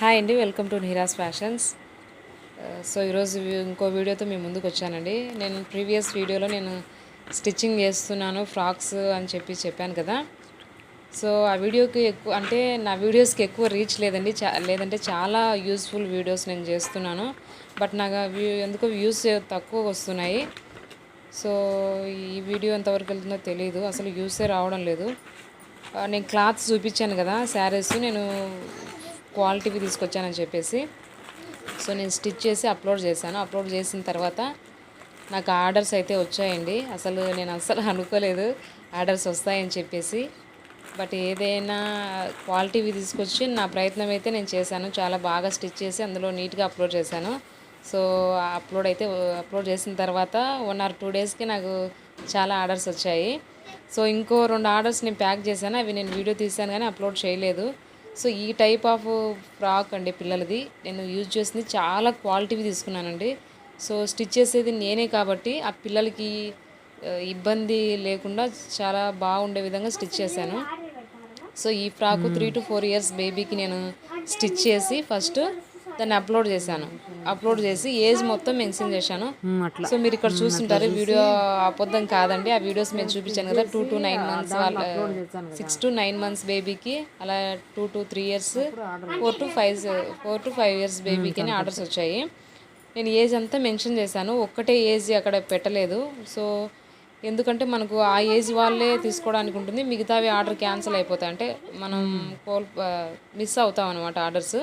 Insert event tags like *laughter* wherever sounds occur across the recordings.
Hi అండి welcome to Neera's fashions. Uh, so ఈరోజు ఇంకో వీడియోతో మీ ముందుకు వచ్చానండి. నేను ప్రీవియస్ వీడియోలో నేను స్టిచ్చింగ్ చేస్తున్నాను ఫ్రాక్స్ అని చెప్పి చెప్పాను కదా. సో ఆ వీడియోకి ఎక్కువ అంటే నా వీడియోస్కి ఎక్కువ రీచ్ లేదండి. చా లేదంటే చాలా యూస్ఫుల్ వీడియోస్ నేను చేస్తున్నాను. బట్ నాకు వ్యూ ఎందుకో వ్యూస్ తక్కువ వస్తున్నాయి. సో ఈ వీడియో ఎంతవరకు వెళ్తుందో తెలియదు అసలు యూసే రావడం లేదు. Uh, నేను క్లాత్స్ చూపించాను కదా శారీస్. నేను క్వాలిటీవి తీసుకొచ్చానని చెప్పేసి. సో నేను స్టిచ్ చేసి అప్లోడ్ చేశాను. అప్లోడ్ చేసిన తర్వాత నాకు ఆర్డర్స్ అయితే వచ్చాయండి. అసలు నేను అసలు *laughs* అనుకోలేదు ఆర్డర్స్ వస్తాయని చెప్పేసి. బట్ ఏదైనా క్వాలిటీవి తీసుకొచ్చి నా ప్రయత్నం అయితే నేను చేశాను. చాలా బాగా స్టిచ్ చేసి అందులో నీట్గా అప్లోడ్ చేశాను. సో అప్లోడ్ అయితే అప్లోడ్ చేసిన తర్వాత వన్ ఆర్ టూ డేస్కి నాకు చాలా ఆర్డర్స్ వచ్చాయి. సో ఇంకో రెండు ఆర్డర్స్ నేను ప్యాక్ చేశాను. అవి నేను వీడియో తీశాను కానీ అప్లోడ్ చేయలేదు. సో ఈ టైప్ ఆఫ్ ఫ్రాక్ అండి పిల్లలది. నేను యూజ్ చేసింది చాలా క్వాలిటీవి తీసుకున్నానండి. సో స్టిచ్ చేసేది నేనే కాబట్టి ఆ పిల్లలకి ఇబ్బంది లేకుండా చాలా బాగుండే విధంగా స్టిచ్ చేశాను. సో ఈ frock three to four years బేబీకి నేను స్టిచ్ చేసి ఫస్ట్ దాన్ని అప్లోడ్ చేశాను. అప్లోడ్ చేసి ఏజ్ మొత్తం మెన్షన్ చేశాను. సో మీరు ఇక్కడ చూస్తుంటారు వీడియో అబద్ధం కాదండి. ఆ వీడియోస్ మేము చూపించాను కదా టూ టు నైన్ మంత్స్ వాళ్ళ సిక్స్ టు నైన్ మంత్స్ బేబీకి అలా two to three years four to five four to five years బేబీకి ఆర్డర్స్ వచ్చాయి. నేను ఏజ్ అంతా మెన్షన్ చేశాను. ఒక్కటే ఏజ్ అక్కడ పెట్టలేదు. సో ఎందుకంటే మనకు ఆ ఏజ్ వాళ్ళే తీసుకోవడానికి ఉంటుంది. మిగతావి ఆర్డర్ క్యాన్సిల్ అయిపోతాయి. అంటే మనం కోల్ మిస్ అవుతాం అనమాట ఆర్డర్స్.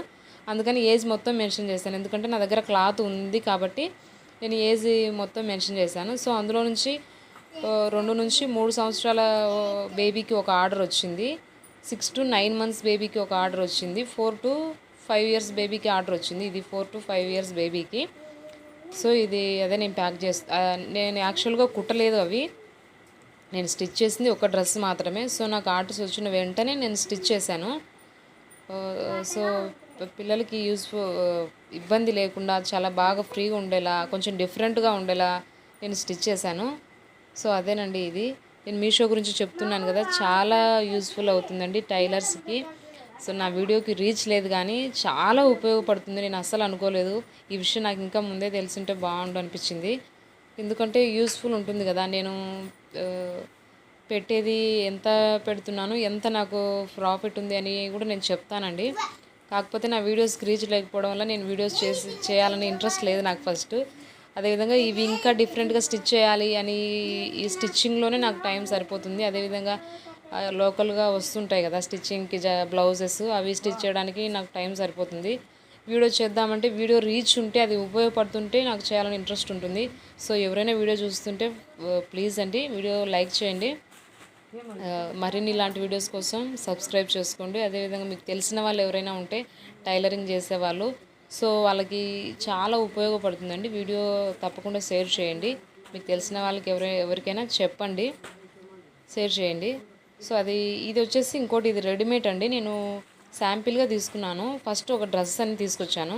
అందుకని ఏజ్ మొత్తం మెన్షన్ చేశాను. ఎందుకంటే నా దగ్గర క్లాత్ ఉంది కాబట్టి నేను ఏజ్ మొత్తం మెన్షన్ చేశాను. సో అందులో నుంచి రెండు నుంచి మూడు సంవత్సరాల బేబీకి ఒక ఆర్డర్ వచ్చింది. సిక్స్ టు నైన్ మంత్స్ బేబీకి ఒక ఆర్డర్ వచ్చింది. ఫోర్ టు ఫైవ్ ఇయర్స్ బేబీకి ఆర్డర్ వచ్చింది. ఇది ఫోర్ టు ఫైవ్ ఇయర్స్ బేబీకి సో ఇది అదే నేను ప్యాక్ చేస్తా నేను యాక్చువల్గా కుట్టలేదు అవి. నేను స్టిచ్ చేసింది ఒక డ్రెస్ మాత్రమే. సో నాకు ఆర్డర్స్ వచ్చిన వెంటనే నేను స్టిచ్ చేశాను. సో పిల్లలకి యూస్ఫుల్ ఇబ్బంది లేకుండా చాలా బాగా ఫ్రీగా ఉండేలా కొంచెం డిఫరెంట్గా ఉండేలా నేను స్టిచ్ చేశాను. సో అదేనండి ఇది. నేను మీషో గురించి చెప్తున్నాను కదా చాలా యూస్ఫుల్ అవుతుందండి టైలర్స్కి. సో నా వీడియోకి రీచ్ లేదు కానీ చాలా ఉపయోగపడుతుంది. నేను అస్సలు అనుకోలేదు. ఈ విషయం నాకు ఇంకా ముందే తెలిసింటే బాగుండు అనిపించింది. ఎందుకంటే యూస్ఫుల్ ఉంటుంది కదా నేను పెట్టేది ఎంత పెడుతున్నాను ఎంత నాకు ప్రాఫిట్ ఉంది అని కూడా నేను చెప్తానండి. కాకపోతే నా వీడియోస్కి రీచ్ లేకపోవడం వల్ల నేను వీడియోస్ చేసి చేయాలని ఇంట్రెస్ట్ లేదు నాకు ఫస్ట్ అదేవిధంగా ఇవి ఇంకా డిఫరెంట్గా స్టిచ్ చేయాలి అని ఈ స్టిచ్చింగ్లోనే నాకు టైం సరిపోతుంది. అదేవిధంగా లోకల్గా వస్తుంటాయి కదా స్టిచ్చింగ్కి బ్లౌజెస్ అవి స్టిచ్ చేయడానికి నాకు టైం సరిపోతుంది. వీడియో చేద్దామంటే వీడియో రీచ్ ఉంటే అది ఉపయోగపడుతుంటే నాకు చేయాలని ఇంట్రెస్ట్ ఉంటుంది. సో ఎవరైనా వీడియో చూస్తుంటే ప్లీజ్ అండి వీడియో లైక్ చేయండి. మరిన్ని ఇలాంటి వీడియోస్ కోసం సబ్స్క్రైబ్ చేసుకోండి. అదేవిధంగా మీకు తెలిసిన వాళ్ళు ఎవరైనా ఉంటే టైలరింగ్ చేసేవాళ్ళు సో వాళ్ళకి చాలా ఉపయోగపడుతుందండి. వీడియో తప్పకుండా షేర్ చేయండి. మీకు తెలిసిన వాళ్ళకి ఎవరై ఎవరికైనా చెప్పండి షేర్ చేయండి. సో అది ఇది వచ్చేసి ఇంకోటి ఇది రెడీమేడ్ అండి. నేను శాంపిల్గా తీసుకున్నాను. ఫస్ట్ ఒక డ్రెస్ అని తీసుకొచ్చాను.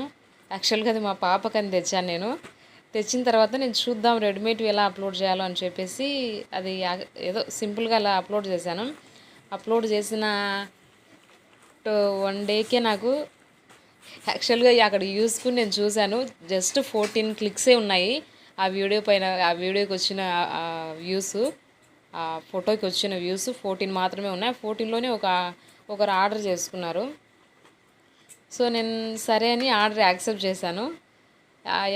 యాక్చువల్గా అది మా పాపకని తెచ్చాను నేను. తెచ్చిన తర్వాత నేను చూద్దాం రెడీమేడ్ ఎలా అప్లోడ్ చేయాలో అని చెప్పేసి అది ఏదో సింపుల్గా అలా అప్లోడ్ చేశాను. అప్లోడ్ చేసిన వన్ డేకే నాకు యాక్చువల్గా అక్కడ యూస్ఫుల్ నేను చూశాను. జస్ట్ ఫోర్టీన్ క్లిక్సే ఉన్నాయి. ఆ వీడియో పైన ఆ వీడియోకి వచ్చిన వ్యూస్ ఆ ఫోటోకి వచ్చిన వ్యూస్ ఫోర్టీన్ మాత్రమే ఉన్నాయి. ఫోర్టీన్లోనే ఒక ఒకరు ఆర్డర్ చేసుకున్నారు. సో నేను సరే అని ఆర్డర్ యాక్సెప్ట్ చేశాను.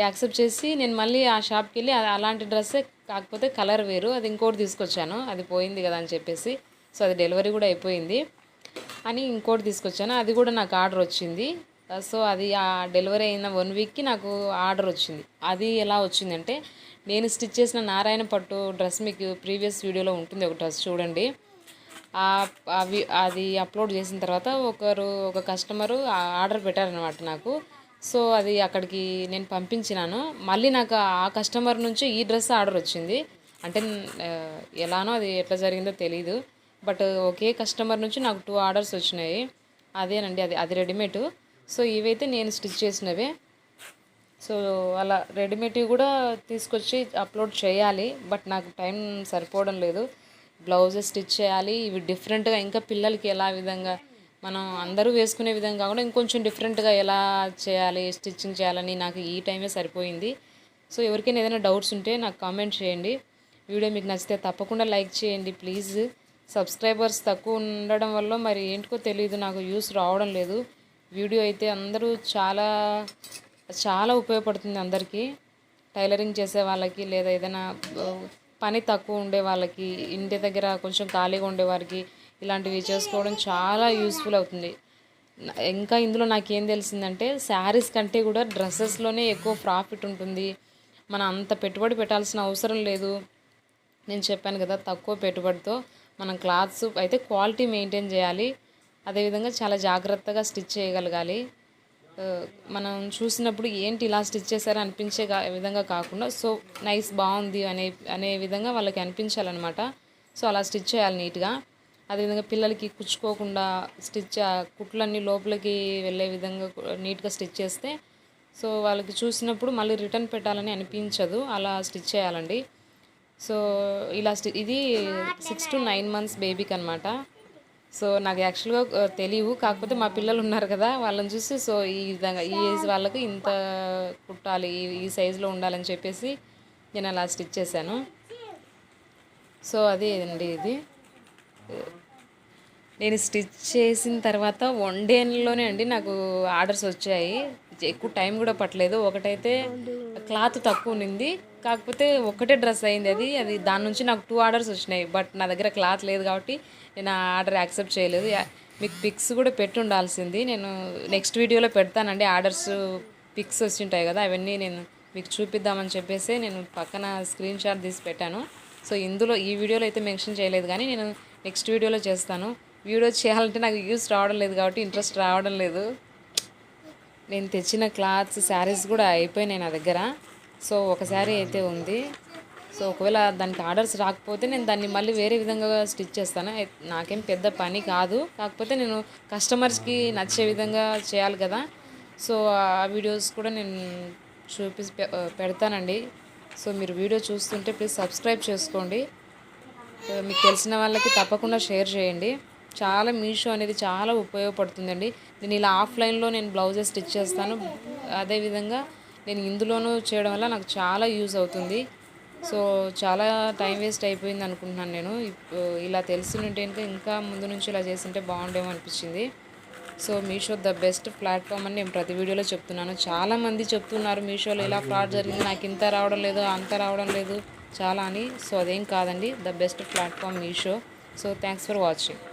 యాక్సెప్ట్ చేసి నేను మళ్ళీ ఆ షాప్కి వెళ్ళి అలాంటి డ్రెస్సే కాకపోతే కలర్ వేరు అది ఇంకోటి తీసుకొచ్చాను. అది పోయింది కదా అని చెప్పేసి. సో అది డెలివరీ కూడా అయిపోయింది అని ఇంకోటి తీసుకొచ్చాను. అది కూడా నాకు ఆర్డర్ వచ్చింది. సో అది ఆ డెలివరీ అయిన వన్ వీక్కి నాకు ఆర్డర్ వచ్చింది. అది ఎలా వచ్చిందంటే నేను స్టిచ్ చేసిన నారాయణ పట్టు డ్రెస్ మీకు ప్రీవియస్ వీడియోలో ఉంటుంది ఒక డ్రెస్ చూడండి. అవి అది అప్లోడ్ చేసిన తర్వాత ఒకరు ఒక కస్టమరు ఆర్డర్ పెట్టారనమాట నాకు. సో అది అక్కడికి నేను పంపించినాను. మళ్ళీ నాకు ఆ కస్టమర్ నుంచి ఈ డ్రెస్ ఆర్డర్ వచ్చింది. అంటే ఎలానో అది ఎట్లా జరిగిందో తెలీదు. బట్ ఒకే కస్టమర్ నుంచి నాకు టూ ఆర్డర్స్ వచ్చినాయి. అదేనండి అది అది రెడీమేడ్. సో ఇవైతే నేను స్టిచ్ చేసినవే. సో అలా రెడీమేడ్ కూడా తీసుకొచ్చి అప్లోడ్ చేయాలి. బట్ నాకు టైం సరిపోవడం లేదు. బ్లౌజెస్ స్టిచ్ చేయాలి. ఇవి డిఫరెంట్గా ఇంకా పిల్లలకి ఎలా విధంగా మనం అందరూ వేసుకునే విధంగా కాకుండా ఇంకొంచెం డిఫరెంట్గా ఎలా చేయాలి స్టిచ్చింగ్ చేయాలని నాకు ఈ టైమే సరిపోయింది. సో ఎవరికైనా ఏదైనా డౌట్స్ ఉంటే నాకు కామెంట్ చేయండి. వీడియో మీకు నచ్చితే తప్పకుండా లైక్ చేయండి ప్లీజ్ సబ్స్క్రైబర్స్ తక్కువ ఉండడం వల్ల మరి ఏంటికో తెలియదు నాకు యూస్ రావడం లేదు. వీడియో అయితే అందరూ చాలా చాలా ఉపయోగపడుతుంది అందరికీ. టైలరింగ్ చేసే వాళ్ళకి లేదా ఏదైనా పని తక్కువ ఉండే వాళ్ళకి ఇంటి దగ్గర కొంచెం ఖాళీగా ఉండే వారికి ఇలాంటివి చేసుకోవడం చాలా యూస్ఫుల్ అవుతుంది. ఇంకా ఇందులో నాకేం తెలిసిందంటే శారీస్ కంటే కూడా డ్రెస్సెస్లోనే ఎక్కువ ప్రాఫిట్ ఉంటుంది. మనం అంత పెట్టుబడి పెట్టాల్సిన అవసరం లేదు. నేను చెప్పాను కదా తక్కువ పెట్టుబడితో మనం క్లాత్స్ అయితే క్వాలిటీ మెయింటైన్ చేయాలి. అదేవిధంగా చాలా జాగ్రత్తగా స్టిచ్ చేయగలగాలి. మనం చూసినప్పుడు ఏంటి ఇలా స్టిచ్ చేశారు అనిపించే విధంగా కాకుండా సో నైస్ బాగుంది అనే అనే విధంగా వాళ్ళకి అనిపించాలన్నమాట. సో అలా స్టిచ్ చేయాలి నీట్గా అదేవిధంగా పిల్లలకి కుచ్చుకోకుండా స్టిచ్ కుట్లన్నీ లోపలికి వెళ్ళే విధంగా నీట్గా స్టిచ్ చేస్తే సో వాళ్ళకి చూసినప్పుడు మళ్ళీ రిటర్న్ పెట్టాలని అనిపించదు. అలా స్టిచ్ చేయాలండి. సో ఇలా స్టి ఇది సిక్స్ టు నైన్ మంత్స్ బేబీకి అనమాట సో నాకు యాక్చువల్గా తెలియవు కాకపోతే మా పిల్లలు ఉన్నారు కదా వాళ్ళని చూసి సో ఈ విధంగా ఈ ఏజ్ వాళ్ళకి ఇంత కుట్టాలి ఈ- ఈ సైజులో ఉండాలని చెప్పేసి నేను అలా స్టిచ్ చేశాను. సో అదే అండి ఇది. నేను స్టిచ్ చేసిన తర్వాత వన్ డేలోనే అండి నాకు ఆర్డర్స్ వచ్చాయి. ఎక్కువ టైం కూడా పట్టలేదు. ఒకటైతే క్లాత్ తక్కువ ఉన్నింది కాకపోతే ఒకటే డ్రెస్ అయింది అది. అది దాని నుంచి నాకు టూ ఆర్డర్స్ వచ్చినాయి. బట్ నా దగ్గర క్లాత్ లేదు కాబట్టి నేను ఆ ఆర్డర్ యాక్సెప్ట్ చేయలేదు. మీకు పిక్స్ కూడా పెట్టి ఉండాల్సింది. నేను నెక్స్ట్ వీడియోలో పెడతానండి. ఆర్డర్స్ పిక్స్ వచ్చింటాయి కదా అవన్నీ నేను మీకు చూపిద్దామని చెప్పేసి నేను పక్కన స్క్రీన్ షాట్ తీసి పెట్టాను. సో ఇందులో ఈ వీడియోలో అయితే మెన్షన్ చేయలేదు కానీ నేను నెక్స్ట్ వీడియోలో చేస్తాను. వీడియో చేయాలంటే నాకు యూస్ రావడం లేదు కాబట్టి ఇంట్రెస్ట్ రావడం లేదు. నేను తెచ్చిన క్లాత్స్ శారీస్ కూడా అయిపోయినాయి నా దగ్గర. సో ఒక శారీ అయితే ఉంది. సో ఒకవేళ దానికి ఆర్డర్స్ రాకపోతే నేను దాన్ని మళ్ళీ వేరే విధంగా స్టిచ్ చేస్తాను. నాకేం పెద్ద పని కాదు. కాకపోతే నేను కస్టమర్స్కి నచ్చే విధంగా చేయాలి కదా. సో ఆ వీడియోస్ కూడా నేను చూపి పెడతానండి. సో మీరు వీడియో చూస్తుంటే ప్లీజ్ సబ్స్క్రైబ్ చేసుకోండి. మీకు తెలిసిన వాళ్ళకి తప్పకుండా షేర్ చేయండి. చాలా మీషో అనేది చాలా ఉపయోగపడుతుందండి. నేను ఇలా ఆఫ్లైన్లో నేను బ్లౌజెస్ స్టిచ్ చేస్తాను. అదేవిధంగా నేను ఇందులోనూ చేయడం వల్ల నాకు చాలా యూజ్ అవుతుంది. సో చాలా టైం వేస్ట్ అయిపోయింది అనుకుంటున్నాను నేను. ఇలా తెలిసి ఉంటే ఇంకా ఇంకా ముందు నుంచి ఇలా చేస్తుంటే బాగుండేమో అనిపించింది. So Meesho the best platform అని నేను ప్రతి వీడియోలో చెప్తున్నాను. చాలా మంది చెప్తున్నారు మీషోలో ఇలా ఫ్రాడ్ జరిగింది నాకు ఇంత రావడం లేదు అంత రావడం లేదు. చాలా అని. సో అదేం కాదండి. The best platform Meesho. So thanks for watching